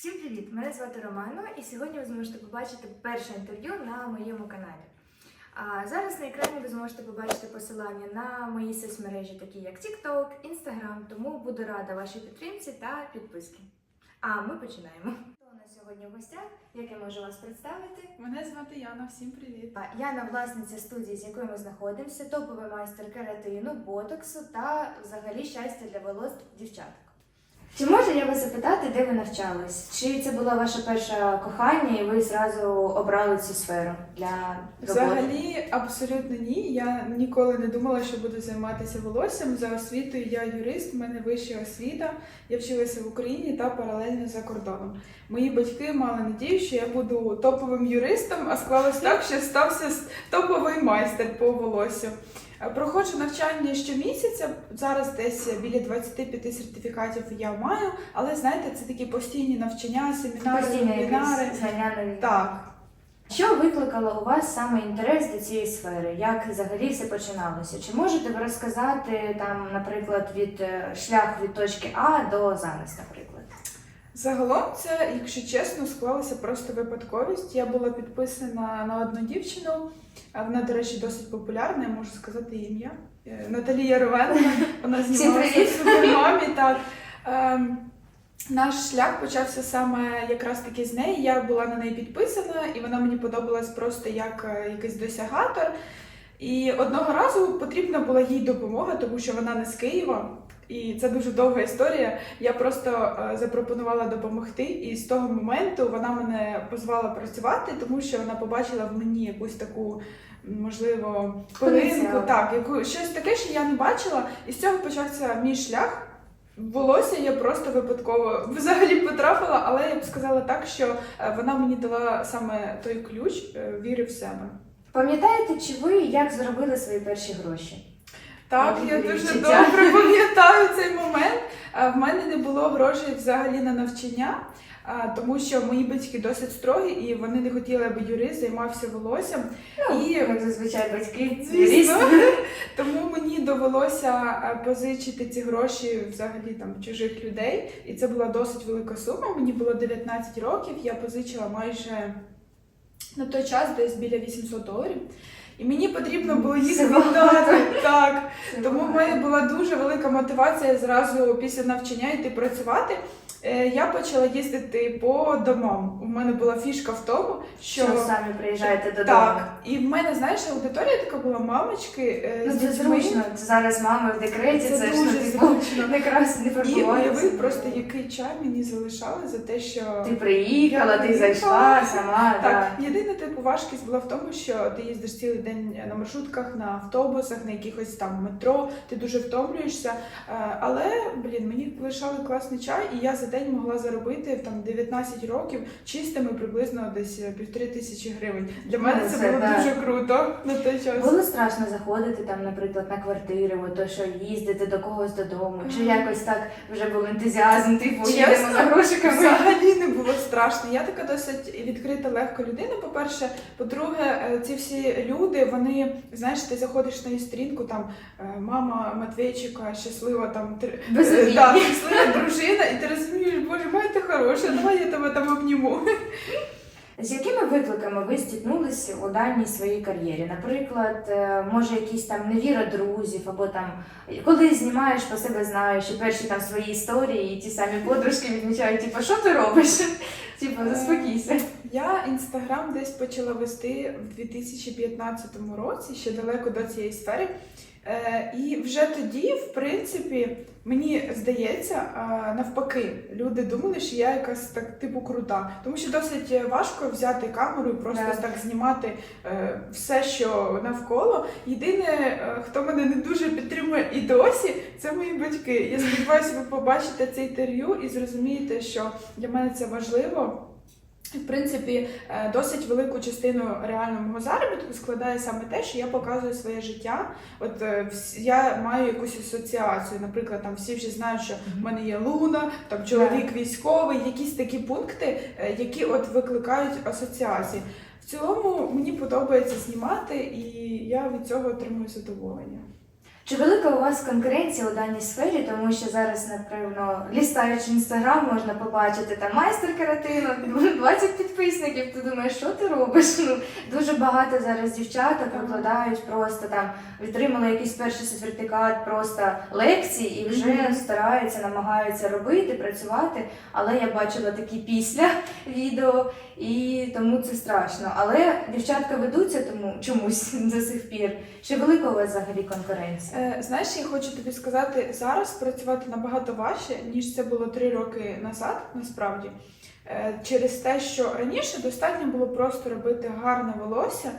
Всім привіт! Мене звати Романо, і сьогодні ви зможете побачити перше інтерв'ю на моєму каналі. А зараз на екрані ви зможете побачити посилання на мої соцмережі, такі як TikTok, Instagram, тому буду рада вашій підтримці та підписки. А ми починаємо. Хто у нас сьогодні в гостях? Як я можу вас представити? Мене звати Яна, всім привіт. Яна власниця студії, з якою ми знаходимося, топовий майстер кератину, ботоксу та взагалі щастя для волос дівчаток. Чи можу я вас запитати, де ви навчались? Чи це була ваша перша кохання, і ви зразу обрали цю сферу для роботи? Взагалі, абсолютно ні. Я ніколи не думала, що буду займатися волоссям. За освітою я юрист, в мене вища освіта. Я вчилася в Україні та паралельно за кордоном. Мої батьки мали надію, що я буду топовим юристом, а склалось так, що стався топовий майстер по волосю. Е, Проходжу навчання щомісяця. Зараз десь біля 25 сертифікатів я маю, але знаєте, це такі постійні навчання, семінари, Постійно вебінари. якісь знання нові. Так, Що викликало у вас саме інтерес до цієї сфери? Як взагалі все починалося? Чи можете ви розказати там, наприклад, від е, шлях від точки А до зараз, наприклад? Загалом це, якщо чесно, склалася просто випадковість. Я була підписана на одну дівчину. а Вона, до речі, досить популярна, я можу сказати її ім'я. Е, Наталія Ровенна. Вона знімалася в супермамі. Так. Ем, Наш шлях почався саме якраз таки з неї. Я була на неї підписана, і вона мені подобалась просто як е, якийсь досягатор. І одного разу потрібна була їй допомога, тому що вона не з Києва. І це дуже довга історія. Я просто е, запропонувала допомогти, і з того моменту вона мене позвала працювати, тому що вона побачила в мені якусь таку, можливо, пилинку, так, яку щось таке, що я не бачила. І з цього почався мій шлях. Волосся я просто випадково взагалі потрапила, але я б сказала так, що е, вона мені дала саме той ключ е, віри в себе. Пам'ятаєте, чи ви як заробили свої перші гроші? Так, я дуже відчуття? добре пам'ятаю цей момент. В мене не було грошей взагалі на навчання, тому що мої батьки досить строгі і вони не хотіли, аби юрист займався волоссям. І Як зазвичай батьки, Звісно. тому мені довелося позичити ці гроші взагалі там чужих людей. І це була досить велика сума. Мені було 19 років. Я позичила майже на той час десь біля 800 доларів. І мені потрібно було їх віддати. Так. Тому в мене була дуже велика мотивація зразу після навчання йти працювати. Е, Я почала їздити по домам. У мене була фішка в тому, що Що самі приїжджаєте додому? так, і в мене, знаєш, аудиторія така була мамочки е, Ну, з це дітьми. зручно. Зараз мами в декреті, Це це, ж дуже типу, зручно. не красти, не І уяви просто, який чай мені залишали за те, що Ти приїхала, ти приїхала. зайшла сама. Так, Так. єдина типу важкість була в тому, що ти їздиш цілий день на маршрутках, на автобусах, на якихось там метро, ти дуже втомлюєшся. Е, Але блін, мені лишали класний чай, і я за день могла заробити там 19 років чистими приблизно десь е, півтори тисячі гривень. Для мене Ну, це, це було да. дуже круто на той час. Було страшно заходити там, наприклад, на квартиру, то що їздити до когось додому, чи якось так вже був ентузіазм, типу їдемо за грошиками. Взагалі не було страшно. Я така досить відкрита, легка людина. По-перше, по-друге, е, ці всі люди, вони знаєш, ти заходиш на її сторінку, там е, мама Матвейчика щаслива, там тр- Без обід. так, щаслива дружина, і ти розумієш, боже, моя ти хороша, давай я тебе там обніму. З якими викликами ви стикнулися у даній своїй кар'єрі? Наприклад, е, може якісь там невіра друзів, або там коли знімаєш по себе знаєш, і перші там свої історії, і ті самі подружки відмічають, типу, що ти робиш? Типу, заспокійся. Я інстаграм десь почала вести в 2015 році, ще далеко до цієї сфери. Е, і вже тоді, в принципі, мені здається, навпаки, люди думали, що я якась так типу крута. Тому що досить важко взяти камеру і просто Так. так знімати е, все, що навколо. Єдине, е, хто мене не дуже підтримує і досі, це мої батьки. Я сподіваюся, ви побачите це інтерв'ю і зрозумієте, що для мене це важливо. В принципі, е, досить велику частину реального мого заробітку складає саме те, що я показую своє життя. От е, я маю якусь асоціацію. Наприклад, там всі вже знають, що в мене є луна, там чоловік військовий, якісь такі пункти, е, які от викликають асоціації. В цілому мені подобається знімати, і я від цього отримую задоволення. Чи велика у вас конкуренція у даній сфері, тому що зараз, напевно, лістаючи інстаграм, можна побачити там майстер каратину, 20 підписників. Ти думаєш, що ти робиш? Ну дуже багато зараз дівчаток викладають просто там, відтримали якийсь перший сертифікат, просто лекції і вже Мгм. стараються, намагаються робити, працювати. Але я бачила такі після відео, і тому це страшно. Але дівчатка ведуться тому чомусь до сих пір. Чи велика у вас взагалі конкуренція? Е, Знаєш, я хочу тобі сказати, зараз працювати набагато важче, ніж це було три роки назад, насправді. Е, Через те, що раніше достатньо було просто робити гарне волосся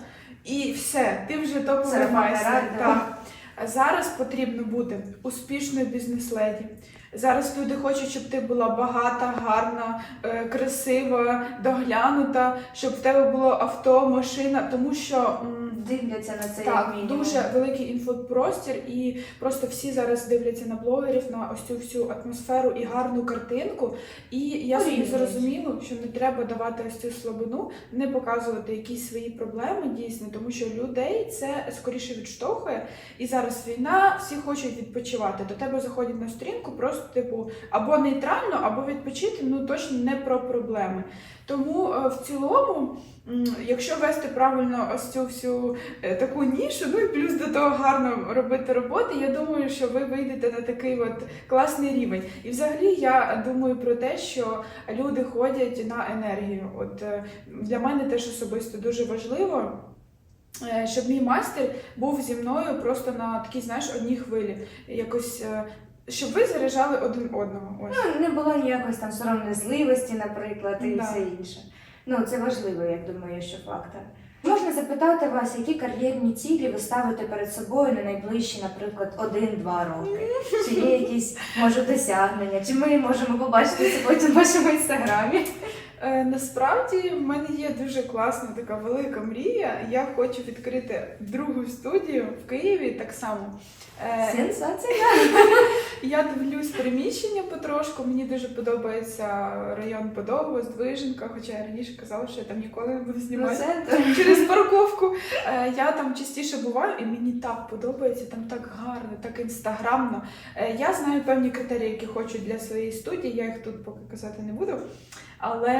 і все, ти вже топовий майстер. Так. Зараз потрібно бути успішною бізнес-леді. Зараз люди хочуть, щоб ти була багата, гарна, е, красива, доглянута, щоб в тебе було авто, машина, тому що. Дивляться на це як так, мінімум. дуже великий інфопростір, і просто всі зараз дивляться на блогерів, на ось цю всю атмосферу і гарну картинку. І я собі зрозуміла, що не треба давати ось цю слабину, не показувати якісь свої проблеми дійсно, тому що людей це скоріше відштовхує. І зараз війна, всі хочуть відпочивати. До тебе заходять на сторінку, просто типу або нейтрально, або відпочити, ну точно не про проблеми. Тому е, в цілому, якщо вести правильно ось цю всю е, таку нішу, ну і плюс до того гарно робити роботи, я думаю, що ви вийдете на такий от класний рівень. І взагалі я думаю про те, що люди ходять на енергію. От е, для мене теж особисто дуже важливо. е, Щоб мій майстер був зі мною просто на такій, знаєш, одній хвилі. Якось щоб ви заряджали один одного. Ось. Ну, не було ніякої там сором'язливості, наприклад, і Да. все інше. Ну, це важливо, я думаю, що фактор. Можна запитати вас, які кар'єрні цілі ви ставите перед собою на найближчі, наприклад, один-два роки? Чи є якісь може досягнення? Чи ми можемо побачити це потім в вашому інстаграмі? Е, насправді в мене є дуже класна така велика мрія. Я хочу відкрити другу студію в Києві так само. Е, Сенсація! Я дивлюсь приміщення потрошку. Мені дуже подобається район Подово, Здвиженка, хоча я раніше казала, що я там ніколи не буду Ну, знімати. Через парковку Е, я там частіше буваю, і мені так подобається, там так гарно, так інстаграмно. Я знаю певні критерії, які хочу для своєї студії. Я їх тут поки казати не буду. Але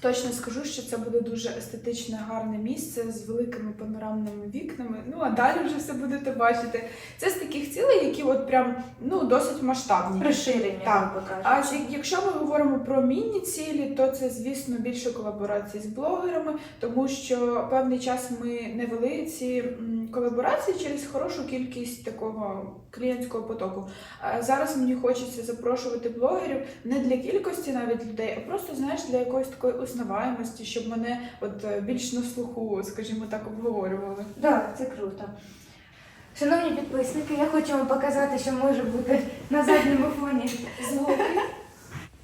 точно скажу, що це буде дуже естетичне, гарне місце з великими панорамними вікнами. Ну а далі вже все будете бачити. Це з таких цілей, які от прям ну досить масштабні. розширення, Так. А якщо ми говоримо про міні цілі, то це звісно більше колаборацій з блогерами, тому що певний час ми не вели ці колаборації через хорошу кількість такого клієнтського потоку. А зараз мені хочеться запрошувати блогерів не для кількості навіть людей, а просто знаєш для якоїсь такої узнаваємості, щоб мене от е, більш на слуху, скажімо так, обговорювали. Так, це круто. Шановні підписники, я хочу вам показати, що може бути на задньому фоні звуки.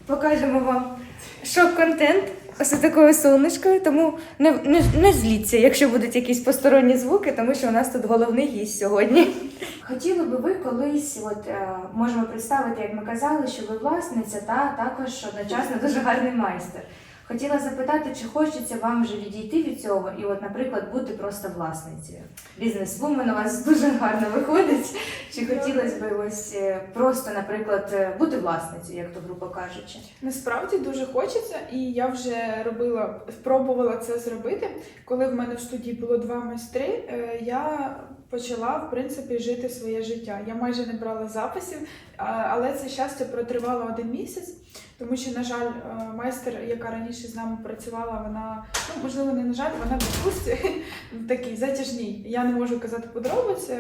Покажемо вам шок-контент ось такою сонечкою, тому не, не, не зліться, якщо будуть якісь посторонні звуки, тому що у нас тут головний гість сьогодні. Хотіли би ви колись, от е, можемо представити, як ми казали, що ви власниця та також одночасно дуже гарний майстер. Хотіла запитати, чи хочеться вам вже відійти від цього і, от, наприклад, бути просто власницею. Бізнес-вумен у вас дуже гарно виходить. Чи хотілося б ось е, просто, наприклад, е, бути власницею, як то грубо кажучи? Насправді дуже хочеться, і я вже робила, спробувала це зробити. Коли в мене в студії було два майстри, е, я почала в принципі жити своє життя. Я майже не брала записів, але це щастя протривало один місяць, тому що, на жаль, е, майстер, яка раніше з нами працювала, вона ну можливо не на жаль, вона в відпустці такій затяжній. Я не можу казати подробиць,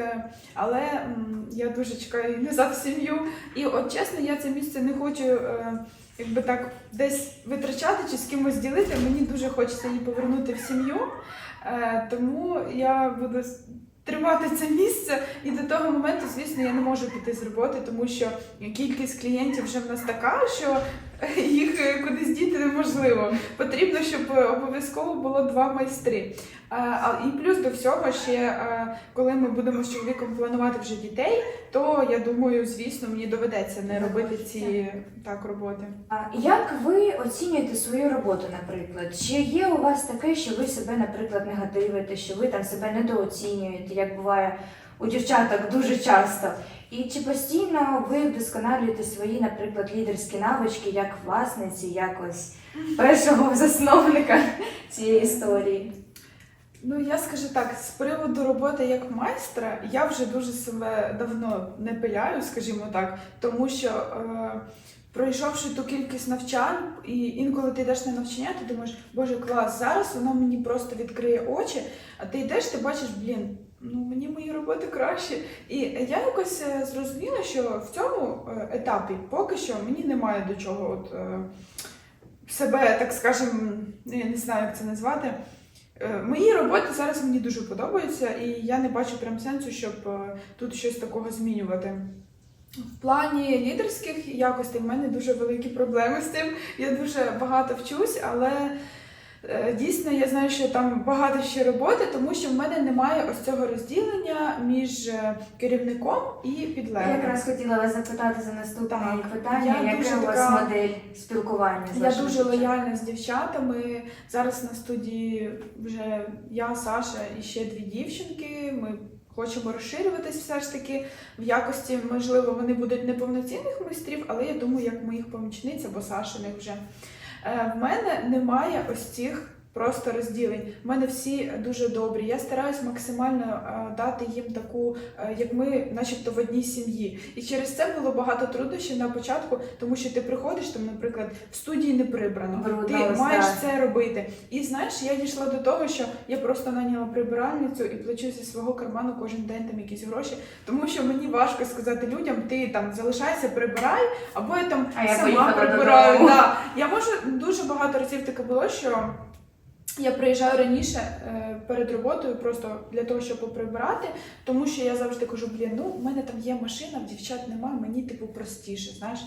але я дуже чекаю назад в сім'ю. І от чесно, я це місце не хочу. е, Якби так десь витрачати чи з кимось ділити, мені дуже хочеться її повернути в сім'ю. Е, тому я буду тримати це місце. І до того моменту, звісно, я не можу піти з роботи, тому що кількість клієнтів вже в нас така, що їх е, кудись діти неможливо. Потрібно, щоб е, обов'язково було два майстри. Е, і плюс до всього ще, коли ми будемо з чоловіком планувати вже дітей, то я думаю, звісно, мені доведеться не робити ці так роботи. А як ви оцінюєте свою роботу, наприклад? Чи є у вас таке, що ви себе, наприклад, негативите, що ви там себе недооцінюєте, як буває у дівчаток дуже часто. І чи постійно ви вдосконалюєте свої, наприклад, лідерські навички як власниці, якось першого засновника цієї історії? Ну, я скажу так, з приводу роботи як майстра, я вже дуже себе давно не пиляю, скажімо так, тому що е, пройшовши ту кількість навчань, і інколи ти йдеш на навчання, ти думаєш, боже, клас, зараз воно мені просто відкриє очі, а ти йдеш, ти бачиш, блін, ну мені мої роботи краще. І я якось е, зрозуміла, що в цьому е, етапі поки що мені немає до чого от, е, себе, так скажем, ну, я не знаю, як це назвати. Мої роботи зараз мені дуже подобаються, і я не бачу прям сенсу, щоб тут щось такого змінювати. В плані лідерських якостей в мене дуже великі проблеми з тим. Я дуже багато вчусь, але е, дійсно я знаю, що там багато ще роботи, тому що в мене немає ось цього розділення між е, керівником і Я якраз хотіла вас запитати за наступне Так, питання, я дуже у вас така- модель спілкування з Я дуже дівчатами? лояльна з дівчатами. Зараз на студії вже я, Саша і ще дві дівчинки. Ми хочемо розширюватись все ж таки в якості, можливо, вони будуть неповноцінних майстрів, але я думаю, як моїх помічниць або Сашиних вже. Е, В мене немає ось цих. Просто розділень. У мене всі дуже добрі. Я стараюсь максимально е, дати їм таку, е, як ми, начебто, в одній сім'ї. І через це було багато труднощів на початку, тому що ти приходиш там, наприклад, в студії не прибрано. Брудно, ти ось маєш так. це робити. І знаєш, я дійшла до того, що я просто наняла прибиральницю і плачу зі свого карману кожен день там якісь гроші, тому що мені важко сказати людям, ти там залишайся, прибирай, або я там А сама поїхала прибираю. Да. Я можу дуже багато разів таке було, що. Я приїжджаю раніше е, перед роботою, просто для того, щоб поприбирати, тому що я завжди кажу, блін, ну в мене там є машина, в дівчат немає, мені типу простіше, знаєш.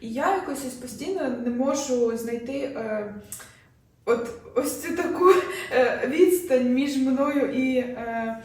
І я якось ось постійно не можу знайти е, от ось цю таку е, відстань між мною і е,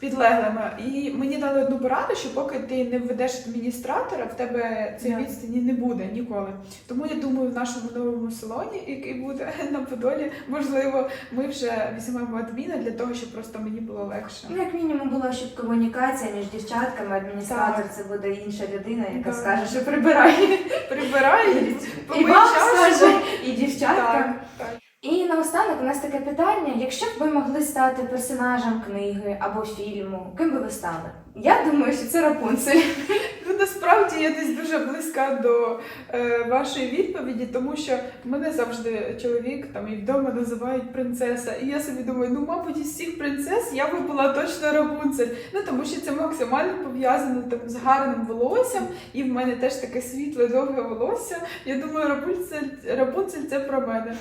підлеглими. І мені дали одну пораду, що поки ти не введеш адміністратора, в тебе цієї Да. відстані не буде ніколи. Тому я думаю, в нашому новому салоні, який буде на Подолі, можливо, ми вже візьмемо адміна для того, щоб просто мені було легше. Ну, як мінімум, була щоб комунікація між дівчатками, адміністратор Так. це буде інша людина, яка Да. скаже, що прибирає. Прибирай, І помий вам скаже, і дівчаткам. Так, так. І наостанок у нас таке питання: якщо б ви могли стати персонажем книги або фільму, ким би ви стали? Я думаю, що це Рапунцель. Ну насправді я десь дуже близька до е, вашої відповіді, тому що мене завжди чоловік там і вдома називають принцеса. І я собі думаю, ну мабуть, із всіх принцес я би була точно Рапунцель. Ну тому що це максимально пов'язано там з гарним волоссям, і в мене теж таке світле довге волосся. Я думаю, Рапунцель, Рапунцель це про мене.